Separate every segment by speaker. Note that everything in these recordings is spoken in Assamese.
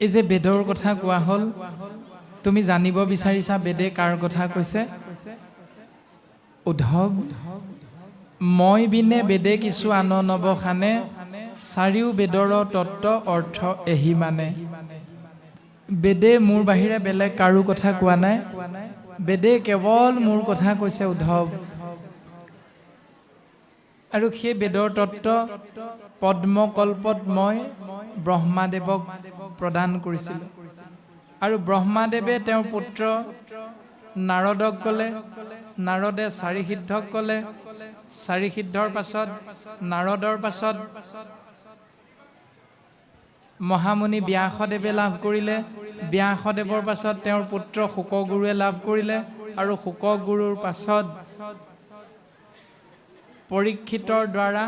Speaker 1: এই যে বেদৰ কথা কোৱা হ'ল, তুমি জানিব বিচাৰিছা বেদে কাৰ কথা কৈছে? উদ্ধৱ, মই বিনে বেদে কিছু আন নৱখানে চাৰিও বেদৰ তত্ত্ব অৰ্থ এহি মানে। বেদে মোৰ বাহিৰে বেলেগ কাৰো কথা কোৱা নাই। বেদে কেৱল মোৰ কথা কৈছে উদ্ধৱ। আৰু সেই বেদৰ তত্ত্ব পদ্মকল্পত মই ব্ৰহ্মাদেৱক প্ৰদান কৰিছিলোঁ। আৰু ব্ৰহ্মাদেৱে তেওঁৰ পুত্ৰ নাৰদক ক'লে নাৰদে চাৰি সিদ্ধক ক'লে চাৰি সিদ্ধৰ পাছত নাৰদৰ পাছত মহামুনি ব্যাসদেৱে লাভ কৰিলে। ব্যাসদেৱৰ পাছত তেওঁৰ পুত্ৰ শুকগুৰুৱে লাভ কৰিলে আৰু শুকগুৰুৰ পাছত পৰীক্ষিতৰ দ্বাৰা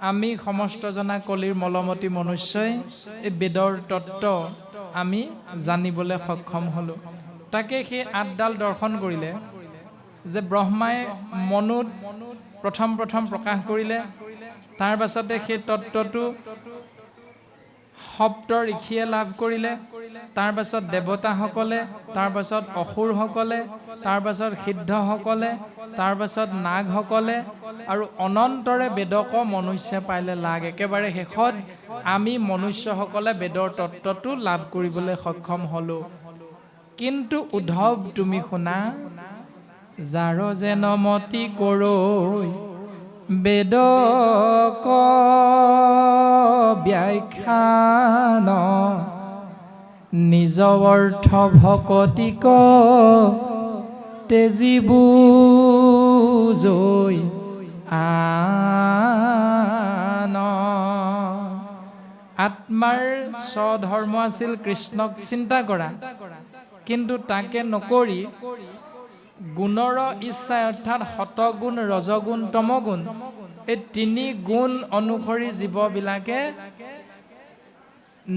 Speaker 1: আমি সমস্তজনা কলিৰ মলমতি মনুষ্যই এই বেদৰ তত্ত্ব আমি জানিবলৈ সক্ষম হ'লোঁ। তাকে সেই আঠডাল দৰ্শন কৰিলে যে ব্ৰহ্মাই মনুত প্ৰথম প্ৰথম প্ৰকাশ কৰিলে। তাৰ পাছতে সেই তত্ত্বটো সপ্ত ঋষিয়ে লাভ কৰিলে তাৰ পাছত দেৱতাসকলে তাৰ পাছত অসুৰসকলে তাৰ পাছত সিদ্ধসকলে তাৰ পাছত নাগসকলে আৰু অনন্তৰে বেদক মনুষ্য পাইলে লাগ। একেবাৰে শেষত আমি মনুষ্যসকলে বেদৰ তত্ত্বটো লাভ কৰিবলৈ সক্ষম হ'লোঁ। কিন্তু উদ্ধৱ তুমি শুনা যাৰ যেন মতি কৰৈ বেদক ব্যাখ্যান নিজ অৰ্থ ভকতিক তেজীবু জৈ আন। আত্মাৰ স্বধৰ্ম আছিল কৃষ্ণক চিন্তা কৰা, কিন্তু তাকে নকৰি গুণৰ ইচ্ছা অৰ্থাৎ শতগুণ ৰজগুণ তমগুণ এই তিনি গুণ অনুসৰি জীৱবিলাকে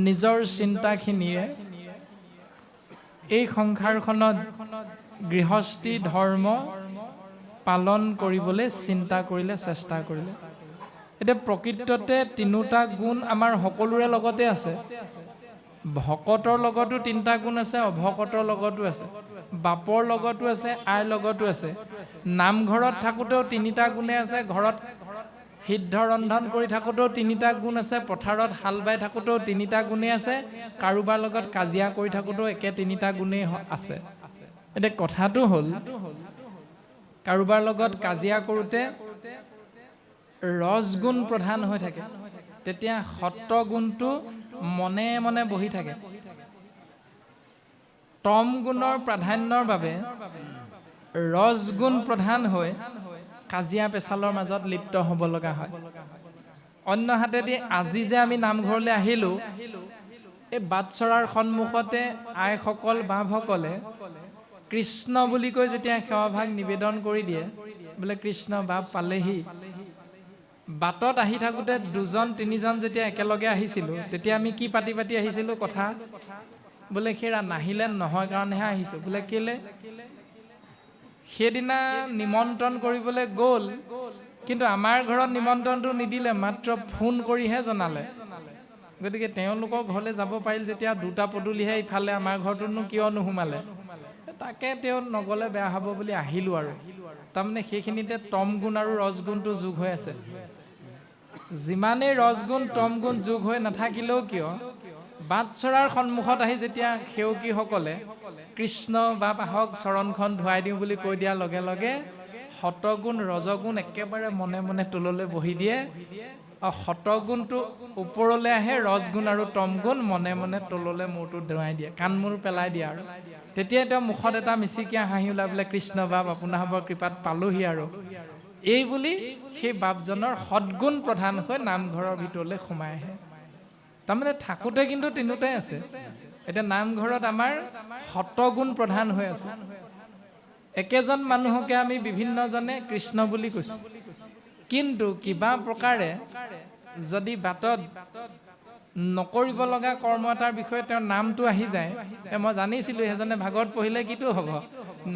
Speaker 1: নিজৰ চিন্তাখিনিৰে এই সংসাৰখনত গৃহস্থী ধৰ্ম পালন কৰিবলৈ চিন্তা কৰিলে চেষ্টা কৰিলে। এতিয়া প্ৰকৃততে তিনিওটা গুণ আমাৰ সকলোৰে লগতে আছে। ভকতৰ লগতো তিনিটা গুণ আছে অভকতৰ লগতো আছে বাপৰ লগতো আছে আইৰ লগতো আছে। নামঘৰত থাকোঁতেও তিনিটা গুণে আছে ঘৰত সিদ্ধ ৰন্ধন কৰি থাকোঁতেও তিনিটা গুণ আছে পথাৰত হাল বাই থাকোঁতেও তিনিটা গুণেই আছে কাৰোবাৰ লগত কাজিয়া কৰি থাকোঁতেও একে তিনিটা গুণেই আছে। এতিয়া কথাটো হ'ল কাৰোবাৰ লগত কাজিয়া কৰোঁতে ৰজগুণ প্ৰধান হৈ থাকে। তেতিয়া সত্বগুণটো মনে মনে বহি থাকে। তম গুণৰ প্ৰাধান্যৰ বাবে ৰজগুণ প্ৰধান হৈ কাজিয়া পেচালৰ মাজত লিপ্ত হ'ব লগা হয়। অন্য হাতেদি আজি যে আমি নামঘৰলৈ আহিলোঁ এই বাটচৰাৰ সন্মুখতে আইসকল বাপসকলে কৃষ্ণ বুলি কৈ যেতিয়া সেৱাভাগ নিবেদন কৰি দিয়ে বোলে কৃষ্ণ বাপ পালেহি। বাটত আহি থাকোঁতে দুজন তিনিজন যেতিয়া একেলগে আহিছিলোঁ তেতিয়া আমি কি পাতি পাতি আহিছিলোঁ কথা? বোলে সেইৰা নাহিলে নহয় কাৰণেহে আহিছোঁ। বোলে কেলে? সেইদিনা নিমন্ত্ৰণ কৰিবলৈ গ'ল কিন্তু আমাৰ ঘৰত নিমন্ত্ৰণটো নিদিলে মাত্ৰ ফোন কৰিহে জনালে। গতিকে তেওঁলোকৰ ঘৰলৈ যাব পাৰিল যেতিয়া দুটা পদূলিহে ইফালে আমাৰ ঘৰটোনো কিয় নোসোমালে? তাকে তেওঁ নগ'লে বেয়া হ'ব বুলি আহিলোঁ আৰু। তাৰমানে সেইখিনিতে তম গুণ আৰু ৰজগুণটো যোগ হৈ আছে। যিমানেই ৰজগুণ তম গুণ যোগ হৈ নাথাকিলেও কিয়? বাট চৰাৰ সন্মুখত আহি যেতিয়া সেৱকীসকলে কৃষ্ণ বা পাহক চৰণখন ধুৱাই দিওঁ বুলি কৈ দিয়াৰ লগে লগে শতগুণ ৰজগুণ একেবাৰে মনে মনে তললৈ বহি দিয়ে। আৰু শতগুণটো ওপৰলৈ আহে ৰজগুণ আৰু তমগুণ মনে মনে তললৈ মূৰটো ধুৱাই দিয়ে কাণ মূৰ পেলাই দিয়ে আৰু। তেতিয়াই তেওঁ মুখত এটা মিচিকীয়া হাঁহি ওলাই বোলে কৃষ্ণ বাপ আপোনাৰবৰ কৃপাত পালোহি আৰু। এই বুলি সেই বাপজনৰ সদগুণ প্ৰধান হৈ নামঘৰৰ ভিতৰলৈ সোমাই আহে। তাৰমানে থাকোঁতে কিন্তু তিনিওটাই আছে। এতিয়া নামঘৰত আমাৰ শতগুণ প্ৰধান হৈ আছে। একেজন মানুহকে আমি বিভিন্নজনে কৃষ্ণ বুলি কৈছোঁ। কিন্তু কিবা প্ৰকাৰে যদি বাটত নকৰিব লগা কৰ্ম এটাৰ বিষয়ে তেওঁৰ নামটো আহি যায়। মই জানিছিলোঁ সেইজনে ভাগত পঢ়িলে কিটো হ'ব?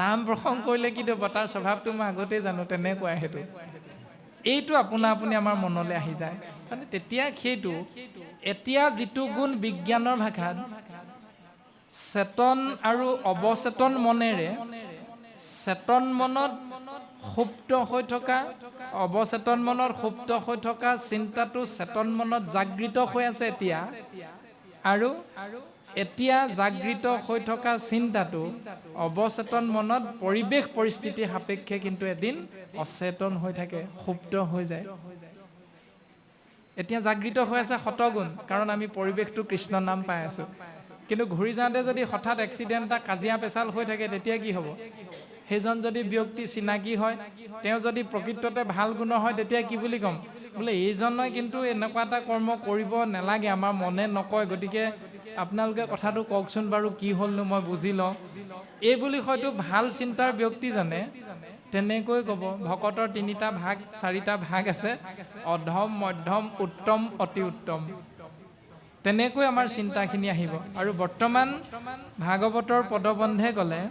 Speaker 1: নাম প্ৰসংগ কৰিলে কিটো হ'ব? তাৰ স্বভাৱটো মই আগতেই জানো তেনেকুৱাই সেইটো। এইটো আপোনা আপুনি আমাৰ মনলৈ আহি যায়। মানে তেতিয়া সেইটো এতিয়া যিটো গুণ বিজ্ঞানৰ ভাষাত চেতন আৰু অৱচেতন মনেৰে চেতন মনত সুপ্ত হৈ থকা অৱচেতন মনত সুপ্ত হৈ থকা চিন্তাটো চেতন মনত জাগৃত হৈ আছে এতিয়া। আৰু এতিয়া জাগৃত হৈ থকা চিন্তাটো অৱচেতন মনত পৰিৱেশ পৰিস্থিতি সাপেক্ষে কিন্তু এদিন অচেতন হৈ থাকে সুপ্ত হৈ যায়। এতিয়া জাগৃত হৈ আছে শতগুণ কাৰণ আমি পৰিৱেশটো কৃষ্ণ নাম পাই আছোঁ। কিন্তু ঘূৰি যাওঁতে যদি হঠাৎ এক্সিডেণ্ট এটা কাজিয়া পেচাল হৈ থাকে তেতিয়া কি হ'ব? সেইজন যদি ব্যক্তি চিনাকি হয় তেওঁ যদি প্ৰকৃততে ভাল গুণৰ হয় তেতিয়া কি বুলি ক'ম? বোলে এইজনে কিন্তু এনেকুৱা এটা কৰ্ম কৰিব নালাগে আমাৰ মনে নকয়। গতিকে আপোনালোকে কথাটো কওকচোন বাৰু কি হ'লনো মই বুজি লওঁ? এই বুলি হয়তো ভাল চিন্তাৰ ব্যক্তিজনে তেনেকৈ ক'ব ভকতৰ তিনিটা ভাগ চাৰিটা ভাগ আছে অধম মধ্যম উত্তম অতি উত্তম। তেনেকৈ আমাৰ চিন্তাখিনি আহিব। আৰু বৰ্তমান ভাগৱতৰ পদবন্ধে ক'লে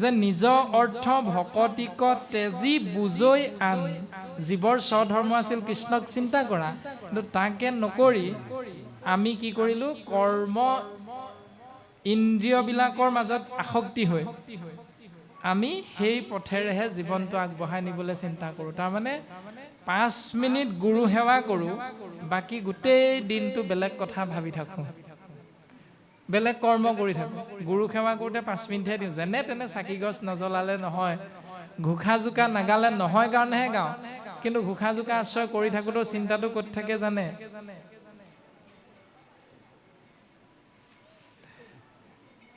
Speaker 1: যে নিজ অৰ্থ ভকতিক তেজী বুজৈ আন জীৱৰ স্বধৰ্ম আছিল কৃষ্ণক চিন্তা কৰা। কিন্তু তাকে নকৰি আমি কি কৰিলোঁ? কৰ্ম ইন্দ্ৰিয়বিলাকৰ মাজত আসক্তি হৈ আমি সেই পথেৰেহে জীৱনটো আগবঢ়াই নিবলৈ চিন্তা কৰোঁ। তাৰমানে পাঁচ মিনিট গুৰু সেৱা কৰোঁ বাকী গোটেই দিনটো বেলেগ কথা ভাবি থাকোঁ। বেলেগ কৰ্ম কৰি থাকোঁ। গুৰু সেৱা কৰোঁতে পাঁচ মিনিটহে দিওঁ। যেনে তেনে চাকি গছ নজ্বলালে নহয় ঘোষা জোকা নাগালে নহয় কাৰণেহে গাওঁ। কিন্তু ঘোষা জোকা আশ্ৰয় কৰি থাকোঁতেও চিন্তাটো ক'ত থাকে জানে?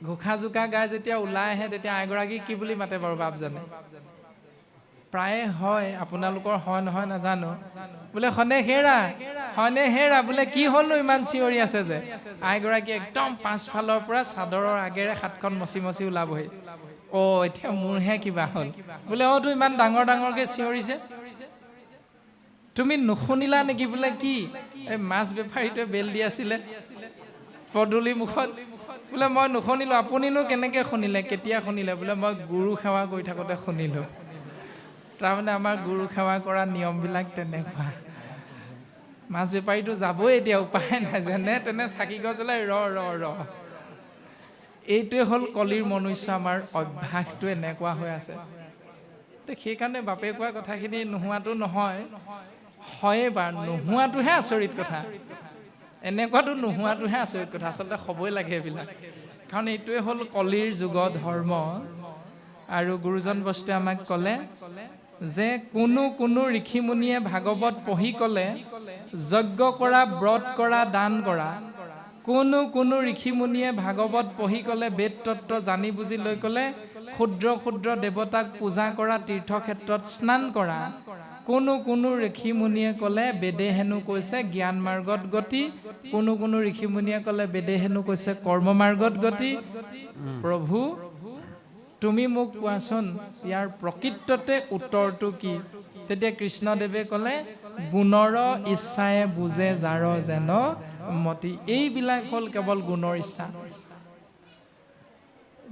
Speaker 1: ঘোষা জোকা গাই যেতিয়া ওলাই আহে তেতিয়া আইগৰাকীক কি বুলি মাতে বাৰু বাপজনে? প্ৰায়ে হয় আপোনালোকৰ হয় নহয় নাজানো। বোলে সনে হেৰা হয়নে হেৰা। বোলে কি হ'লনো ইমান চিঞৰি আছে যে? আইগৰাকী একদম পাঁচফালৰ পৰা চাদৰৰ আগেৰে হাতখন মচি মচি ওলাবহি। অ' এতিয়া মোৰহে কিবা হ'ল। বোলে অ' তো ইমান ডাঙৰ ডাঙৰকৈ চিঞৰিছে। তুমি নুশুনিলা নেকি? বোলে কি? এই মাছ বেপাৰীটোৱে বেল দি আছিলে। পদূলি মুখত। বোলে মই নুশুনিলোঁ। আপুনিনো কেনেকৈ শুনিলে? কেতিয়া শুনিলে? বোলে মই গুৰু সেৱা কৰি থাকোঁতে শুনিলোঁ। তাৰমানে আমাৰ গুৰু সেৱা কৰা নিয়মবিলাক তেনেকুৱা। মাছ বেপাৰীটো যাবই এতিয়া উপায় নাই যেনে তেনে চাকি গছ জ্বলাই ৰ ৰ ৰ। এইটোৱে হ'ল কলিৰ মনুষ্য আমাৰ অভ্যাসটো এনেকুৱা হৈ আছে। সেইকাৰণে বাপে কোৱা কথাখিনি নোহোৱাটো নহয়। হয়ে বাৰু নোহোৱাটোহে আচৰিত কথা। এনেকুৱাটো নোহোৱাটোহে আচৰিত কথা আচলতে হ'বই লাগে এইবিলাক। কাৰণ এইটোৱে হ'ল কলিৰ যুগ ধৰ্ম। আৰু গুৰুজন বস্তুৱে আমাক ক'লে যে কোনো কোনো ঋষিমুনিয়ে ভাগৱত পঢ়ি ক'লে যজ্ঞ কৰা ব্ৰত কৰা দান কৰা। কোনো কোনো ঋষিমুনিয়ে ভাগৱত পঢ়ি ক'লে বেদ তত্ত্ব জানি বুজি লৈ ক'লে ক্ষুদ্ৰ ক্ষুদ্ৰ দেৱতাক পূজা কৰা তীৰ্থক্ষেত্ৰত স্নান কৰা। কোনো কোনো ঋষিমুনিয়ে ক'লে বেদে হেনো কৈছে জ্ঞান মাৰ্গত গতি। কোনো কোনো ঋষিমুনিয়ে ক'লে বেদে হেনো কৈছে কৰ্ম মাৰ্গত গতি। প্ৰভু তুমি মোক কোৱাচোন ইয়াৰ প্ৰকৃততে উত্তৰটো কি? তেতিয়া কৃষ্ণদেৱে ক'লে গুণৰ ইচ্ছাৰে বুজে যাৰ যেন মতি। এইবিলাক হ'ল কেৱল গুণৰ ইচ্ছা।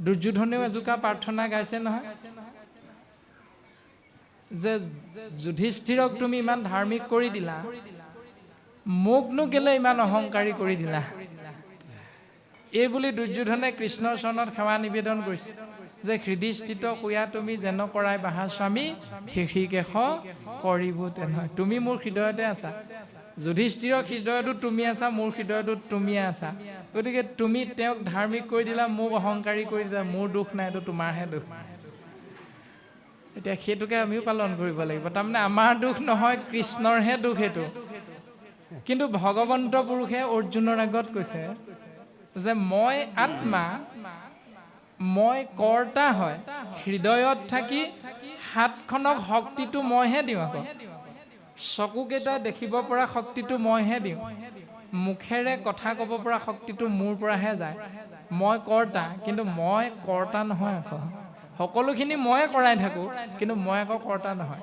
Speaker 1: দুৰ্যোধনেও এজোকা প্ৰাৰ্থনা গাইছে নহয়। যে যুধিষ্ঠিৰক তুমি ইমান ধাৰ্মিক কৰি দিলা মোকনো কেলে ইমান অহংকাৰী কৰি দিলা? এই বুলি দুৰ্যোধনে কৃষ্ণৰ চৰণত সেৱা নিবেদন কৰিছে। যে হৃদয়স্থিত শুয়া তুমি যেন কৰাই বাহা স্বামী শিষিকেশ কৰিব তেনে তুমি মোৰ হৃদয়তে আছা। যুধিষ্ঠিৰক হৃদয়তো তুমি আছা মোৰ হৃদয়টোত তুমিয়ে আছা। গতিকে তুমি তেওঁক ধাৰ্মিক কৰি দিলা মোক অহংকাৰী কৰি দিলা মোৰ দুখ নাই এইটো তোমাৰহে দুখ। এতিয়া সেইটোকে আমিও পালন কৰিব লাগিব। তাৰমানে আমাৰ দুখ নহয় কৃষ্ণৰহে দুখ সেইটো কিন্তু ভগৱন্ত পুৰুষে অৰ্জুনৰ আগত কৈছে যে মই আত্মা মই কৰ্তা হয় হৃদয়ত থাকি হাতখনক শক্তিটো মইহে দিওঁ আকৌ। চকুকেইটাই দেখিব পৰা শক্তিটো মইহে দিওঁ। মুখেৰে কথা ক'ব পৰা শক্তিটো মোৰ পৰাহে যায়। মই কৰ্তা কিন্তু মই কৰ্তা নহয় আকৌ। সকলোখিনি ময়ে কৰাই থাকোঁ কিন্তু মই আকৌ কৰ্তা নহয়।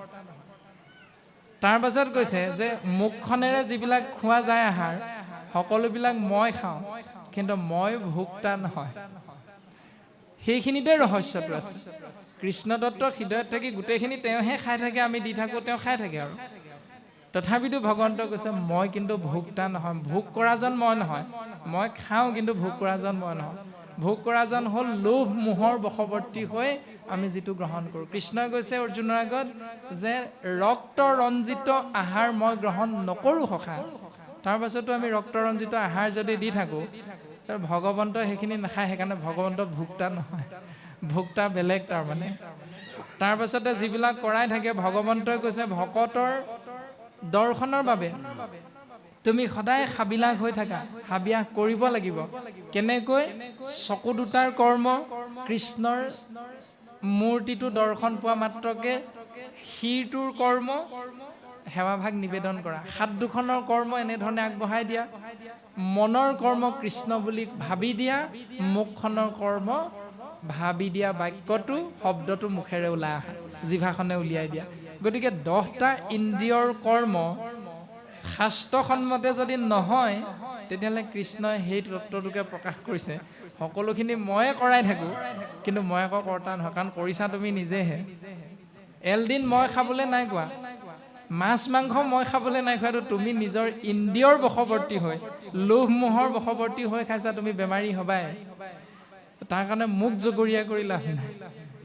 Speaker 1: তাৰ পাছত কৈছে যে মুখখনেৰে যিবিলাক খোৱা যায় আহাৰ সকলোবিলাক মই খাওঁ কিন্তু মই ভোক্তা নহয়। সেইখিনিতে ৰহস্যটো আছে। কৃষ্ণ দত্তৰ হৃদয়ত থাকি গোটেইখিনি তেওঁহে খাই থাকে আমি দি থাকোঁ তেওঁ খাই থাকে আৰু। তথাপিতো ভগৱন্ত কৈছে মই কিন্তু ভোক্তা নহয় ভোগ কৰাজন মই নহয়। মই খাওঁ কিন্তু ভোগ কৰাজন মই নহয়। ভোগ কৰাজন হ'ল লোভ মোহৰ বশৱৰ্তী হৈ আমি যিটো গ্ৰহণ কৰোঁ। কৃষ্ণই কৈছে অৰ্জুনৰ আগত যে ৰক্ত ৰঞ্জিত আহাৰ মই গ্ৰহণ নকৰোঁ সখা। তাৰ পাছতো আমি ৰক্ত ৰঞ্জিত আহাৰ যদি দি থাকোঁ ভগৱন্তই সেইখিনি নাখায় সেইকাৰণে ভগৱন্ত ভোক্তা নহয়। ভোক্তা বেলেগ তাৰমানে। তাৰপাছতে যিবিলাক কৰাই থাকে ভগৱন্তই কৈছে ভকতৰ দৰ্শনৰ বাবে তুমি সদায় হাবিলাস হৈ থাকা হাবিয়াস কৰিব লাগিব। কেনেকৈ? চকু দুটাৰ কৰ্ম কৃষ্ণৰ মূৰ্তিটো দৰ্শন পোৱা মাত্ৰকে শিৰটোৰ কৰ্ম সেৱাভাগ নিবেদন কৰা। হাত দুখনৰ কৰ্ম এনেধৰণে আগবঢ়াই দিয়া। মনৰ কৰ্ম কৃষ্ণ বুলি ভাবি দিয়া। মুখখনৰ কৰ্ম ভাবি দিয়া বাক্যটো শব্দটো মুখেৰে ওলাই অহা জিভাখনে উলিয়াই দিয়া। গতিকে দহটা ইন্দ্ৰিয়ৰ কৰ্ম শাস্ত্ৰসন্মতে যদি নহয় তেতিয়াহ'লে কৃষ্ণই সেই তত্ত্বটোকে প্ৰকাশ কৰিছে। সকলোখিনি ময়ে কৰাই থাকোঁ কিন্তু মই আকৌ কৰ্তা নহয় কাৰণ কৰিছা তুমি নিজেহে। এলদিন মই খাবলৈ নাই কোৱা। মাছ মাংস মই খাবলৈ নাই খোৱাটো তুমি নিজৰ ইন্দ্ৰিয়ৰ বশৱৰ্তী হৈ লোভ মোহৰ বশৱৰ্তী হৈ খাইছা তুমি বেমাৰী হবাই। তাৰ কাৰণে মোক জগৰীয়া কৰি লাভ নাই।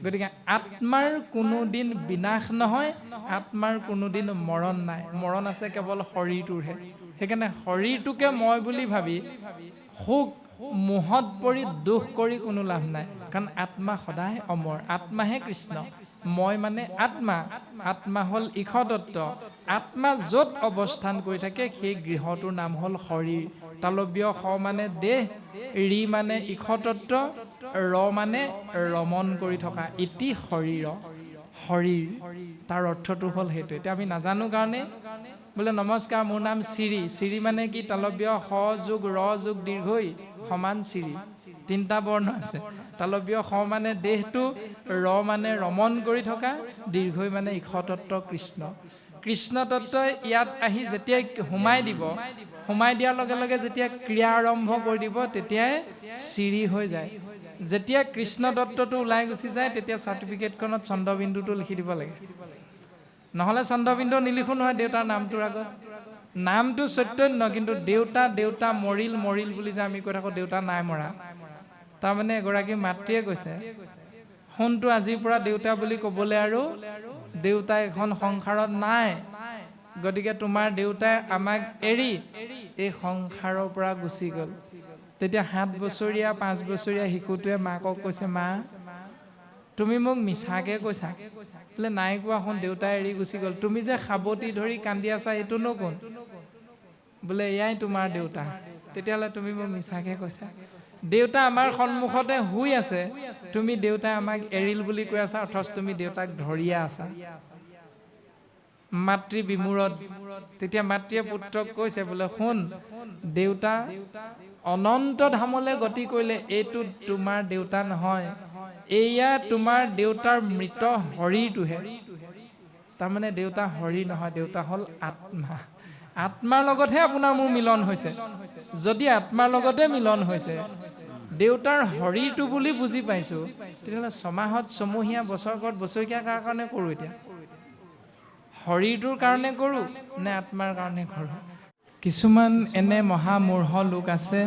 Speaker 1: গতিকে আত্মাৰ কোনোদিন বিনাশ নহয় আত্মাৰ কোনোদিন মৰণ নাই। মৰণ আছে কেৱল শৰীৰটোৰহে। সেইকাৰণে শৰীৰটোকে মই বুলি ভাবি সুখ মোহত পৰি দুখ কৰি কোনো লাভ নাই। কাৰণ আত্মা সদায় অমৰ। আত্মাহে কৃষ্ণ। মই মানে আত্মা। আত্মা হ'ল ঈশতত্ব আত্মা য'ত অৱস্থান কৰি থাকে সেই গৃহটোৰ নাম হ'ল শৰীৰ। তালব্য স মানে দেহ ৰি মানে ঈশতত্ব ৰ মানে ৰমন কৰি থকা। ইতি শৰীৰ। শৰীৰ তাৰ অৰ্থটো হ'ল সেইটো। এতিয়া আমি নাজানো কাৰণে বোলে নমস্কাৰ মোৰ নাম চিৰি। চিৰি মানে কি? তালব্য স যোগ ৰ যোগ দীৰ্ঘই সমান চিৰি। তিনিটা বৰ্ণ আছে। তালব্য স মানে দেহটো ৰ মানে ৰমন কৰি থকা দীৰ্ঘই মানে ঈশতত্ব কৃষ্ণ। কৃষ্ণ তত্ত্বই ইয়াত আহি যেতিয়াই সোমাই দিব সোমাই দিয়াৰ লগে লগে যেতিয়া ক্ৰিয়া আৰম্ভ কৰি দিব তেতিয়াই চিৰি হৈ যায়। যেতিয়া কৃষ্ণ তত্ত্বটো ওলাই গুচি যায় তেতিয়া চাৰ্টিফিকেটখনত চন্দ্ৰবিন্দুটো লিখি দিব লাগে। নহ'লে চন্দ্ৰবিন্দু নিলিখো নহয় দেউতাৰ নামটোৰ আগত। নামটো চৈতন্য কিন্তু দেউতা দেউতা মৰিল মৰিল বুলি যে আমি কৈ থাকোঁ দেউতা নাই মৰা। তাৰমানে এগৰাকী মাতৃয়ে কৈছে সোণটো আজিৰ পৰা দেউতা বুলি ক'বলৈ আৰু দেউতা এখন সংসাৰত নাই। গতিকে তোমাৰ দেউতাই আমাক এৰি এই সংসাৰৰ পৰা গুচি গ'ল। তেতিয়া সাত বছৰীয়া পাঁচ বছৰীয়া শিশুটোৱে মাকক কৈছে মা তুমি মোক মিছাকে কৈছা। বোলে নাই কোৱা শুন দেউতাই এৰি গুচি গ'ল। তুমি যে সাৱটি ধৰি কান্দি আছা এইটোনো কোন বোলে এয়াই তোমাৰ দেউতা। তেতিয়াহ'লে তুমি মোক মিছাকে কৈছা। দেউতা আমাৰ সন্মুখতে শুই আছে। তুমি দেউতাই আমাক এৰিল বুলি কৈ আছা অথচ তুমি দেউতাক ধৰিয়ে আছা। মাতৃ বিমূৰত। তেতিয়া মাতৃয়ে পুত্ৰক কৈছে বোলে শুন দেউতা অনন্ত ধামলৈ গতি কৰিলে এইটো তোমাৰ দেউতা নহয়। এয়া তোমাৰ দেউতাৰ মৃত শৰীৰটোহে। তাৰমানে দেউতা শৰীৰ নহয় দেউতা হ'ল আত্মা। আত্মাৰ লগতহে আপোনাৰ মোৰ মিলন হৈছে। যদি আত্মাৰ লগতে মিলন হৈছে দেউতাৰ শৰীৰটো বুলি বুজি পাইছোঁ তেতিয়াহ'লে ছমাহত ছমহীয়া বছৰকত বছৰেকীয়া কাৰ কাৰণে কৰোঁ এতিয়া? শৰীৰটোৰ কাৰণে কৰোঁ নে আত্মাৰ কাৰণে কৰোঁ? কিছুমান এনে মহামূৰ্খ লোক আছে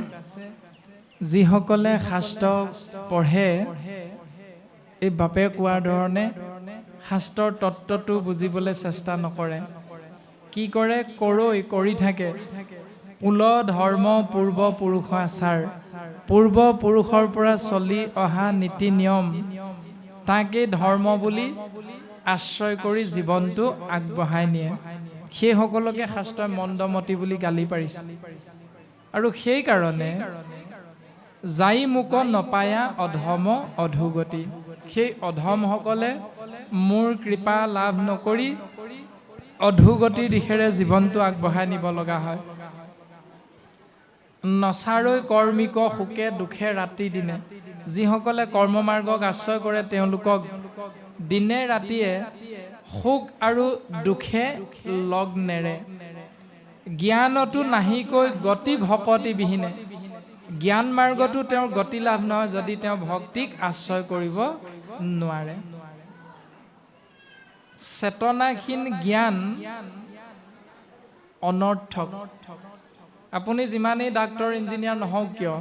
Speaker 1: যিসকলে শাস্ত্ৰ পঢ়ে এই বাপে কোৱাৰ ধৰণে শাস্ত্ৰৰ তত্ত্বটো বুজিবলৈ চেষ্টা নকৰে। কি কৰে? কৰৈ কৰি থাকে। কুল ধৰ্ম পূৰ্বপুৰুষ আচাৰ। পূৰ্বপুৰুষৰ পৰা চলি অহা নীতি নিয়ম। তাকেই ধৰ্ম বুলি আশ্ৰয় কৰি জীৱনটো আগবঢ়াই নিয়ে। সেইসকলকে শাস্ত্ৰই মন্দমতি বুলি গালি পাৰিছে। আৰু সেইকাৰণে যাই মোক নপায়া অধম অধোগতি। সেই অধমসকলে মোৰ কৃপা লাভ নকৰি অধোগতিৰ দিশেৰে জীৱনটো আগবঢ়াই নিব লগা হয়। নচাৰৈ কৰ্মিক সুখে দুখে ৰাতি দিনে। যিসকলে কৰ্মমাৰ্গক আশ্ৰয় কৰে তেওঁলোকক দিনে ৰাতিয়ে সুখ আৰু দুখে লগ নেৰে। জ্ঞানতো নাহিকৈ গতি ভকতি বিহীনে জ্ঞান মাৰ্গতো তেওঁৰ গতি লাভ নহয় যদি তেওঁ ভক্তিক আশ্ৰয় কৰিব নোৱাৰে। চেতনাহীন জ্ঞান অনৰ্থক। আপুনি যিমানেই ডাক্তৰ ইঞ্জিনিয়াৰ নহওক কিয়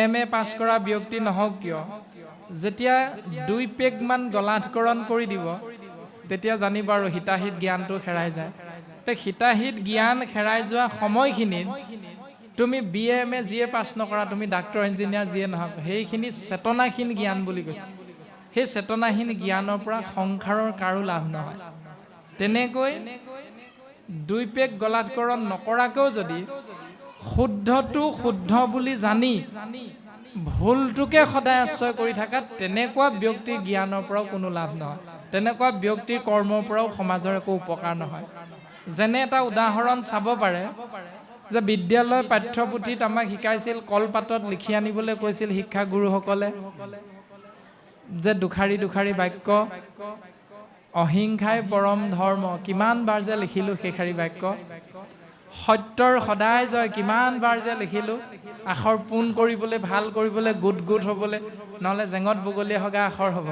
Speaker 1: এম এ পাছ কৰা ব্যক্তি নহওক কিয় যেতিয়া দুই পেগমান গলাধকৰণ কৰি দিব তেতিয়া জানিব আৰু হিতাহিত জ্ঞানটো হেৰাই যায়। তে হিতাহিত জ্ঞান হেৰাই যোৱা সময়খিনিত তুমি বি এ এম এ যিয়ে পাছ নকৰা তুমি ডাক্তৰ ইঞ্জিনিয়াৰ যিয়ে নহওক সেইখিনি চেতনাহীন জ্ঞান বুলি কৈছে। সেই চেতনাহীন জ্ঞানৰ পৰা সংসাৰৰ কাৰো লাভ নহয়। তেনেকৈ দুই পেগ গলাধকৰণ নকৰাকেও যদি শুদ্ধটো শুদ্ধ বুলি জানি ভুলটোকে সদায় আশ্ৰয় কৰি থকা তেনেকুৱা ব্যক্তিৰ জ্ঞানৰ পৰাও কোনো লাভ নহয়। তেনেকুৱা ব্যক্তিৰ কৰ্মৰ পৰাও সমাজৰ একো উপকাৰ নহয়। যেনে এটা উদাহৰণ চাব পাৰে যে বিদ্যালয় পাঠ্যপুথিত আমাক শিকাইছিল কলপাতত লিখি আনিবলৈ কৈছিল শিক্ষাগুৰুসকলে যে দুখাৰী দুখাৰী বাক্য অহিংসাই পৰম ধৰ্ম কিমান বাৰ যে লিখিলোঁ সেইষাৰী বাক্য সত্যৰ সদায় জয় কিমান বাৰ যে লিখিলোঁ আখৰ পোন কৰিবলৈ ভাল কৰিবলৈ গোট গোট হ'বলৈ নহ'লে জেঙত বগলীয়া হগা আখৰ হ'ব।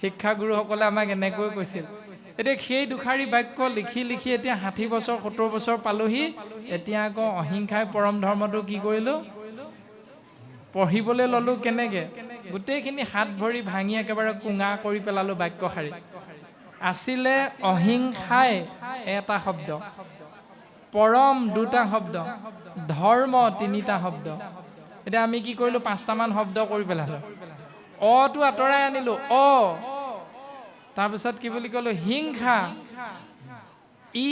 Speaker 1: শিক্ষাগুৰুসকলে আমাক এনেকৈ কৈছিল। এতিয়া সেই দুষাৰী বাক্য লিখি লিখি এতিয়া ষাঠি বছৰ সত্তৰ বছৰ পালোহি। এতিয়া আকৌ অহিংসাই পৰম ধৰ্মটো কি কৰিলোঁ? পঢ়িবলৈ ল'লোঁ কেনেকৈ? গোটেইখিনি হাত ভৰি ভাঙি একেবাৰে কোঙা কৰি পেলালোঁ বাক্যশাৰী আছিলে অহিংসাই এটা শব্দ। পৰম দুটা শব্দ। ধৰ্ম তিনিটা শব্দ। এতিয়া আমি কি কৰিলোঁ? পাঁচটামান শব্দ কৰি পেলালোঁ। অটো আঁতৰাই আনিলোঁ অ। তাৰপিছত কি বুলি ক'লোঁ হিংসা। ই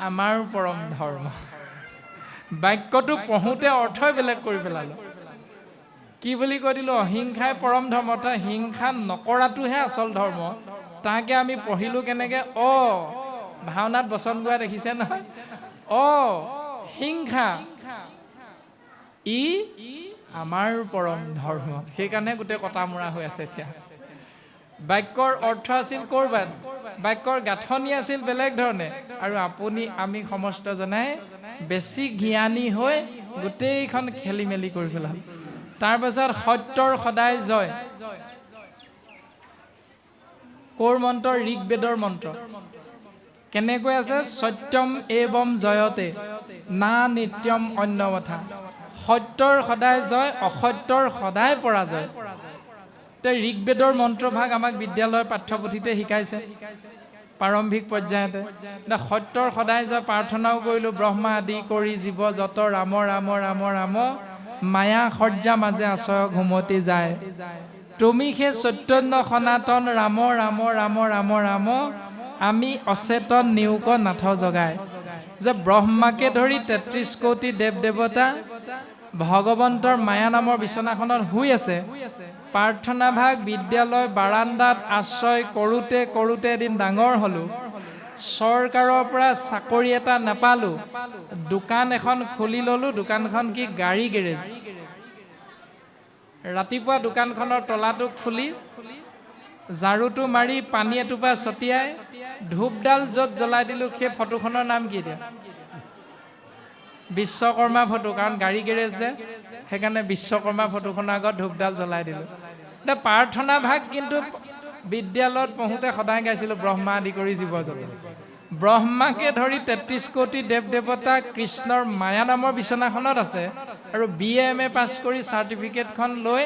Speaker 1: আমাৰ পৰম ধৰ্ম। বাক্যটো পঢ়োঁতে অৰ্থই বেলেগ কৰি পেলালোঁ। কি বুলি কৈ দিলোঁ অহিংসাই পৰম ধৰ্ম তাৰ হিংসা নকৰাটোহে আচল ধৰ্ম। তাকে আমি পঢ়িলোঁ কেনেকৈ অ। ভাওনাত বচন গোৱা দেখিছে নহয়? অ হিংসা। ই আমাৰ পৰম ধৰ্ম। সেইকাৰণে গোটেই কটা মৰা হৈ আছে এতিয়া। বাক্যৰ অৰ্থ আছিল ক'ৰবাত বাক্যৰ গাঁথনি আছিল বেলেগ ধৰণে। আৰু আপুনি আমি সমস্ত জনাই বেছি জ্ঞানী হৈ গোটেইখন খেলি মেলি কৰি পেলাম। তাৰপাছত সত্যৰ সদায় জয়। ক'ৰ মন্ত্ৰ ঋগবেদৰ মন্ত্ৰ। কেনেকৈ আছে? সত্যম এবম জয়তে। না নিত্যম অন্য কথা সত্যৰ সদায় জয় অসত্যৰ সদায় পৰাজয়। তে ঋগবেদৰ মন্ত্ৰভাগ আমাক বিদ্যালয়ৰ পাঠ্যপুথিতে শিকাইছে। প্ৰাৰম্ভিক পৰ্যায়তে সত্যৰ সদায় জয় প্ৰাৰ্থনাও কৰিলোঁ ব্ৰহ্মা আদি কৰি জীৱ যত ৰাম ৰাম ৰাম ৰাম মায়া সৰ্যা মাজে আচয় ঘুমতি যায়। তুমি সেই চৈতন্য সনাতন ৰাম ৰাম ৰাম ৰাম ৰাম আমি অচেতন নিয়োগ নাথ জগাই। যে ব্ৰহ্মাকে ধৰি তেত্ৰিছ কোটি দেৱ দেৱতা ভগৱন্তৰ মায়া নামৰ বিচনাখনত শুই আছে। প্ৰাৰ্থনা ভাগ বিদ্যালয় বাৰান্দাত আশ্ৰয় কৰোঁতে কৰোঁতে এদিন ডাঙৰ হ'লোঁ। চৰকাৰৰ পৰা চাকৰি এটা নাপালোঁ। দোকান এখন খুলি ল'লোঁ। দোকানখন কি গাড়ী গেৰেজ। ৰাতিপুৱা দোকানখনৰ তলাটো খুলি ঝাৰুটো মাৰি পানী এটোপা ছটিয়াই ধূপডাল য'ত জ্বলাই দিলোঁ সেই ফটোখনৰ নাম কি এতিয়া? বিশ্বকৰ্মা ফটো কাৰণ গাড়ী গেৰেজ যে সেইকাৰণে বিশ্বকৰ্মা ফটোখনৰ আগত ধূপডাল জ্বলাই দিলোঁ। এতিয়া প্ৰাৰ্থনা ভাগ কিন্তু বিদ্যালয়ত পঢ়োঁতে সদায় গাইছিলোঁ ব্ৰহ্মা আদি কৰি জীৱ জগত ব্ৰহ্মাকে ধৰি তেত্ৰিছ কোটি দেৱ দেৱতা কৃষ্ণৰ মায়া নামৰ বিচনাখনত আছে আৰু বি এ এম এ পাছ কৰি চাৰ্টিফিকেটখন লৈ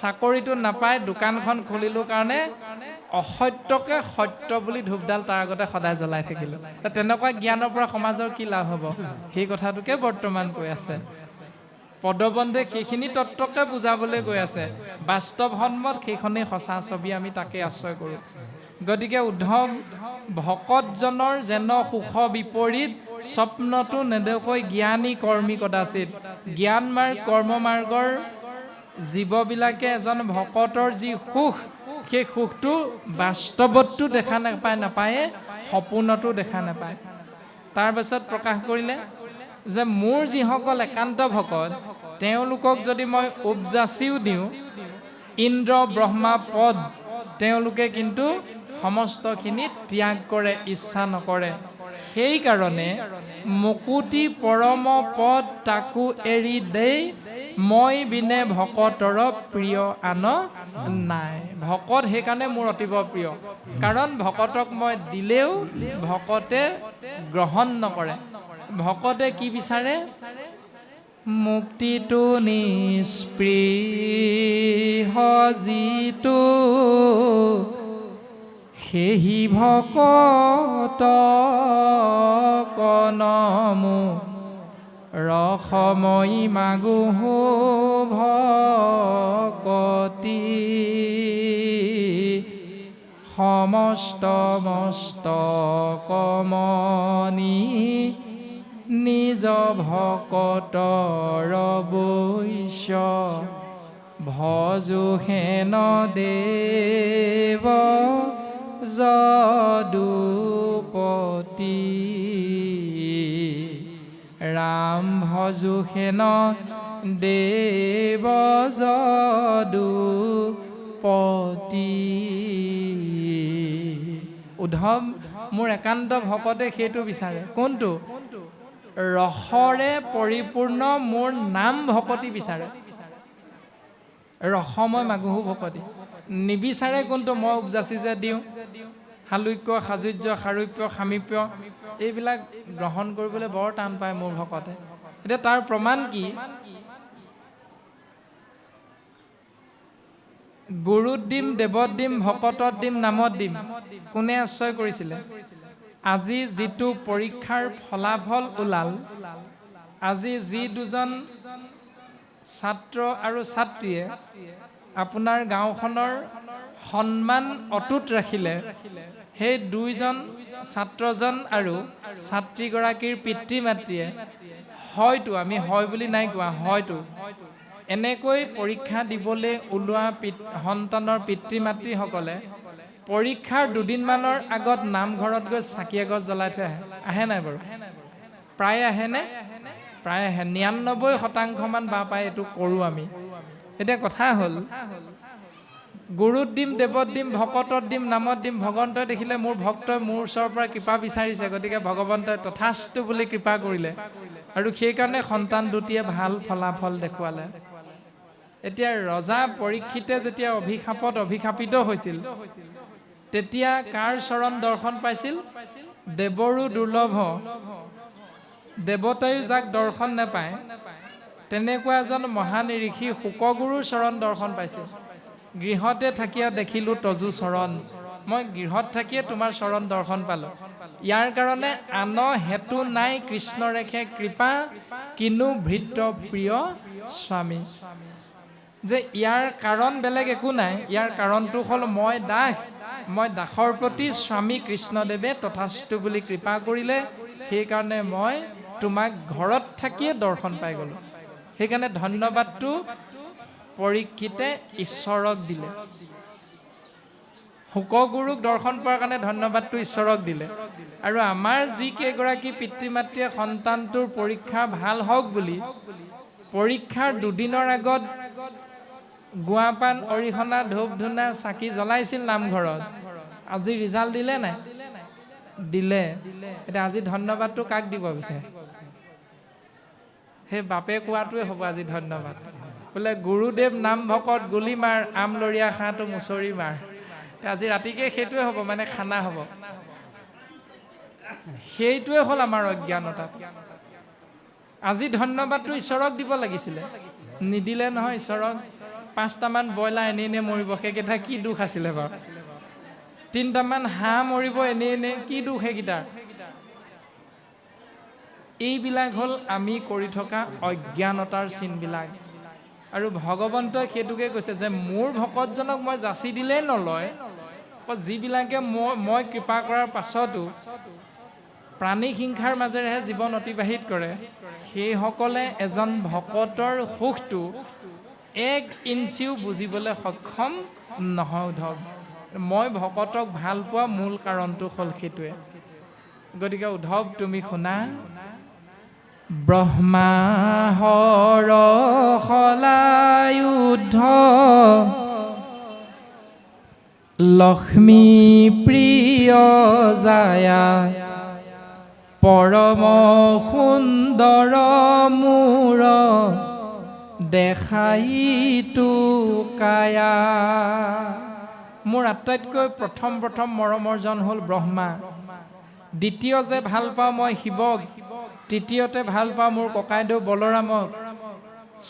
Speaker 1: চাকৰিটো নাপাই দোকানখন খুলিলোঁ কাৰণে অসত্যকে সত্য বুলি ধূপডাল তাৰ আগতে সদায় জ্বলাই থাকিলোঁ। তেনেকুৱা জ্ঞানৰ পৰা সমাজৰ কি লাভ হ'ব? সেই কথাটোকে বৰ্তমান কৈ আছে। পদবন্ধে সেইখিনি তত্ত্বকে বুজাবলৈ গৈ আছে। বাস্তৱ সন্মত সেইখনেই সঁচা ছবি আমি তাকে আশ্ৰয় কৰোঁ। গতিকে উদ্ধৱ ভকতজনৰ যেন সুখ বিপৰীত স্বপ্নটো নেদেখৈ জ্ঞানী কৰ্মী কদাচিত। জ্ঞান মাৰ্গ কৰ্ম মাৰ্গৰ জীৱবিলাকে এজন ভকতৰ যি সুখ সেই সুখটো বাস্তৱতো দেখা নাপায় নাপায়ে সপোনতো দেখা নাপায়। তাৰপাছত প্ৰকাশ কৰিলে যে মোৰ যিসকল একান্ত ভকত তেওঁলোকক যদি মই উপজাচিও দিওঁ ইন্দ্ৰ ব্ৰহ্মা পদ তেওঁলোকে কিন্তু সমস্তখিনি ত্যাগ কৰে ইচ্ছা নকৰে। সেইকাৰণে মুকুতি পৰম পদ তাকো এৰি দেই মই বিনে ভকতৰ প্ৰিয় আন নাই। ভকত সেইকাৰণে মোৰ অতিব প্ৰিয়। কাৰণ ভকতক মই দিলেও ভকতে গ্ৰহণ নকৰে। ভকতে কি বিচাৰে? মুক্তিটো নিষ্পৃহ যিটো সেহি ভকত কনমু ৰসময়ী মাগো ভকতি। সমস্ত মস্ত কমনি নিজ ভকতৰ বৈশ্য ভজো হেন দেৱ যদুপতি। ৰাম ভজো হেন দেৱ যদুপতি উদ্ধৱ মোৰ একান্ত ভকতে সেইটো বিচাৰে। কোনটো? ৰসৰে পৰিপূৰ্ণ মোৰ নাম ভকতি বিচাৰে। ৰসময় মাগুহু ভকতি। নিবিচাৰে কোনটো? মই উপজাচি যে দিওঁ। শালুক্য সাজুৰ্য সাৰূপ্য সামীপ্য এইবিলাক গ্ৰহণ কৰিবলৈ বৰ টান পায় মোৰ ভকতে। এতিয়া তাৰ প্ৰমাণ কি? গুৰুত দিম দেৱত দিম ভকতত দিম নামত দিম কোনে আশ্ৰয় কৰিছিলে? আজি যিটো পৰীক্ষাৰ ফলাফল ওলাল আজি যি দুজন ছাত্ৰ আৰু ছাত্ৰীয়ে আপোনাৰ গাঁওখনৰ সন্মান অটুট ৰাখিলে সেই দুইজন ছাত্ৰজন আৰু ছাত্ৰীগৰাকীৰ পিতৃ মাতৃয়ে হয়তো আমি হয় বুলি নাই কোৱা হয়তো এনেকৈ পৰীক্ষা দিবলৈ ওলোৱা সন্তানৰ পিতৃ মাতৃসকলে পৰীক্ষাৰ দুদিনমানৰ আগত নামঘৰত গৈ চাকি এগছ জ্বলাই থৈ আহে আহে নাই বাৰু? প্ৰায় আহেনে? প্ৰায় আহে নিৰান্নব্বৈ শতাংশমান বা পাই এইটো কৰোঁ আমি। এতিয়া কথা হ'ল গুৰুত দিম দেৱত দিম ভকতত দিম নামত দিম ভগৱন্তই দেখিলে মোৰ ভক্তই মোৰ ওচৰৰ পৰা কৃপা বিচাৰিছে গতিকে ভগৱন্তই তথাস্তু বুলি কৃপা কৰিলে। আৰু সেইকাৰণে সন্তান দুটিয়ে ভাল ফলাফল দেখুৱালে। এতিয়া ৰজা পৰীক্ষিতে যেতিয়া অভিশাপত অভিশাপিত হৈছিল তেতিয়া কাৰ চৰণ দৰ্শন পাইছিল? দেৱৰো দুৰ্লভ। দেৱতায়ো যাক দৰ্শন নাপায় তেনেকুৱা এজন মহান ঋষি শোকগুৰুৰ চৰণ দৰ্শন পাইছিল। গৃহতে থাকিয়া দেখিলোঁ তজু চৰণ। মই গৃহত থাকিয়ে তোমাৰ চৰণ দৰ্শন পালোঁ। ইয়াৰ কাৰণে আন হেতু নাই কৃষ্ণ ৰেখে কৃপা কিনো ভৃত্য প্ৰিয় স্বামী। যে ইয়াৰ কাৰণ বেলেগ একো নাই। ইয়াৰ কাৰণটো হ'ল মই দাস। মই দাসৰ প্ৰতি স্বামী কৃষ্ণদেৱে তথাস্তু বুলি কৃপা কৰিলে সেইকাৰণে মই তোমাক ঘৰত থাকিয়ে দৰ্শন পাই গ'লোঁ। সেইকাৰণে ধন্যবাদটো পৰীক্ষিতে ঈশ্বৰক দিলে। শোকগুৰুক দৰ্শন পোৱাৰ কাৰণে ধন্যবাদটো ঈশ্বৰক দিলে। আৰু আমাৰ যিকেইগৰাকী পিতৃ মাতৃয়ে সন্তানটোৰ পৰীক্ষা ভাল হওক বুলি পৰীক্ষাৰ দুদিনৰ আগত গুৱাপান অৰিহণা ধূপ ধূনা চাকি জ্বলাইছিল নামঘৰত। আজি ৰিজাল্ট দিলে নাই? দিলে। এতিয়া আজি ধন্যবাদটো কাক দিব বিচাৰে সেই বাপে কোৱাটোৱে হ'ব আজি ধন্যবাদ। বোলে গুৰুদেৱ নাম ভকত গুলি মাৰ আমলৰীয়া খাঁটো মুচৰি মাৰ। আজি ৰাতিকে সেইটোৱে হ'ব মানে খানা হ'ব। সেইটোৱে হ'ল আমাৰ অজ্ঞানতা। আজি ধন্যবাদটো ঈশ্বৰক দিব লাগিছিলে। নিদিলে নহয় ঈশ্বৰক। পাঁচটামান ব্ৰইলাৰ এনেই এনেই মৰিব সেইকেইটা কি দুখ আছিলে বাৰু? তিনিটামান হাঁহ মৰিব এনেই এনেই কি দুখ সেইকেইটাৰ এইবিলাক হ'ল আমি কৰি থকা অজ্ঞানতাৰ চিনবিলাক। আৰু ভগৱন্তই সেইটোকে কৈছে যে মোৰ ভকতজনক মই যাচি দিলেই নলয়। যিবিলাকে মই মই কৃপা কৰাৰ পাছতো প্ৰাণী হিংসাৰ মাজেৰেহে জীৱন অতিবাহিত কৰে সেইসকলে এজন ভকতৰ সুখটো এক ইঞ্চিও বুজিবলৈ সক্ষম নহয় উদ্ধৱ মই ভকতক ভাল পোৱা মূল কাৰণটো হ'ল সেইটোৱে। গতিকে উদ্ধৱ তুমি শুনা। ব্ৰহ্মাহৰ সলায়ুদ্ধ লক্ষ্মী প্ৰিয় জায়া পৰম সুন্দৰ মূৰ দেখাইতো কায়া। মোৰ আটাইতকৈ প্ৰথম প্ৰথম মৰমৰজন হ'ল ব্ৰহ্মা। দ্বিতীয় যে ভাল পাওঁ মই শিৱক। তৃতীয়তে ভাল পাওঁ মোৰ ককাইদেউ বলৰামক।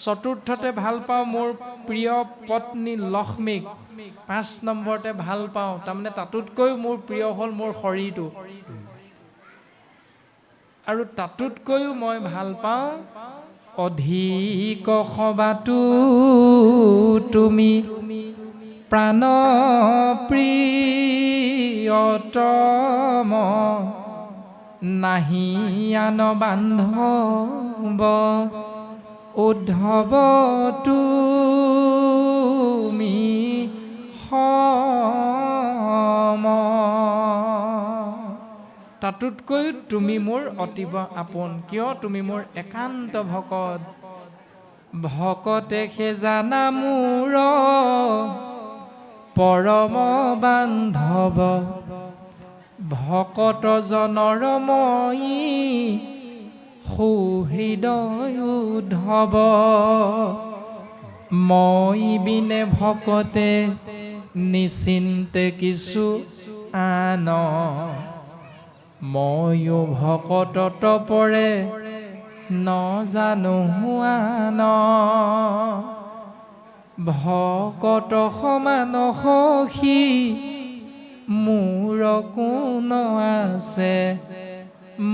Speaker 1: চতুৰ্থতে ভাল পাওঁ মোৰ প্ৰিয় পত্নী লক্ষ্মীক। পাঁচ নম্বৰতে ভাল পাওঁ তাৰমানে তাতোতকৈ মোৰ প্ৰিয় হ'ল মোৰ শৰীৰটো। আৰু তাতোতকৈও মই ভাল পাওঁ অধিক সবাতো তুমি প্ৰাণ প্ৰিয়তম। নাহি আন বান্ধৱ উদ্ধৱ তুমি সম। তাতোতকৈ তুমি মোৰ অতিব আপোন কিয় তুমি মোৰ একান্ত ভকত? ভকতে সে জানা মোৰ পৰম বান্ধৱ। ভকত জনৰ মই সুহৃদয় উদ্ধৱ মই বিনে ভকতে নিচিন্তে কিছু আন। ময়ো ভকতত পৰে নজানো আন। ভকত সমান সখী মোৰ কোন আছে।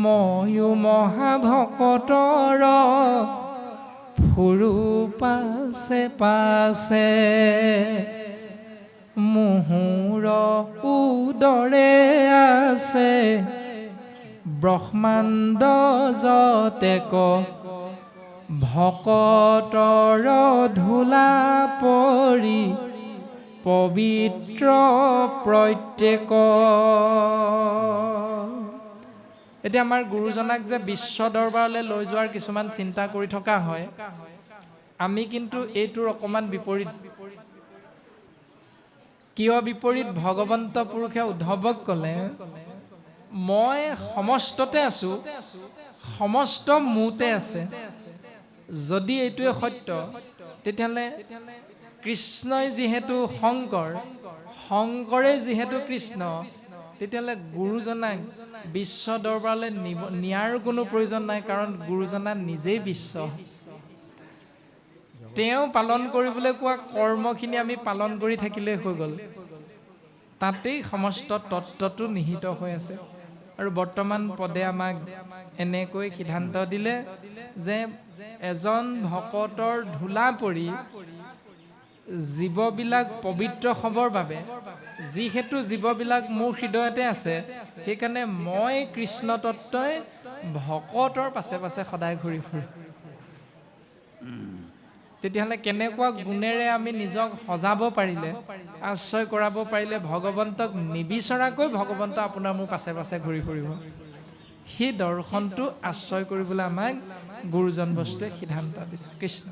Speaker 1: ময়ো মহাভকতৰ ফুৰু পাছে পাছে। মুহুৰ উদৰে আছে। ব্ৰহ্মাণ্ড যতেক ভকতৰ ধূলা পৰি পবিত্ৰ প্ৰত্যেক এতিয়া আমাৰ গুৰুজনাক যে বিশ্ব দৰবাৰলৈ লৈ যোৱাৰ কিছুমান চিন্তা কৰি থকা হয় আমি কিন্তু এইটোৰ অকণমান বিপৰীত। কিয় বিপৰীত? ভগৱন্ত পুৰুষে উদ্ধৱক ক'লে মই সমস্ততে আছো সমস্ত মোতে আছে। যদি এইটোৱে সত্য তেতিয়াহ'লে কৃষ্ণই যিহেতু শংকৰ শংকৰে যিহেতু কৃষ্ণ তেতিয়াহ'লে গুৰুজনাক বিশ্ব দৰবাৰলৈ নিব নিয়াৰ কোনো প্ৰয়োজন নাই কাৰণ গুৰুজনা নিজেই বিশ্ব। তেওঁ পালন কৰিবলৈ কোৱা কৰ্মখিনি আমি পালন কৰি থাকিলেই হৈ গ'ল। তাতেই সমস্ত তত্ত্বটো নিহিত হৈ আছে। আৰু বৰ্তমান পদে আমাক এনেকৈ সিদ্ধান্ত দিলে যে এজন ভকতৰ ধূলা পৰি জীৱবিলাক পবিত্ৰ হ'বৰ বাবে যিহেতু জীৱবিলাক মোৰ হৃদয়তে আছে সেইকাৰণে মই কৃষ্ণ তত্ত্বই ভকতৰ পাছে পাছে সদায় ঘূৰি ফুৰোঁ। তেতিয়াহ'লে কেনেকুৱা গুণেৰে আমি নিজক সজাব পাৰিলে আশ্ৰয় কৰাব পাৰিলে ভগৱন্তক নিবিচৰাকৈ ভগৱন্ত আপোনাৰ মোৰ পাছে পাছে ঘূৰি ফুৰিব? সেই দৰ্শনটো আশ্ৰয় কৰিবলৈ আমাক গুৰুজন বস্তুৱে সিদ্ধান্ত দিছে। কৃষ্ণ।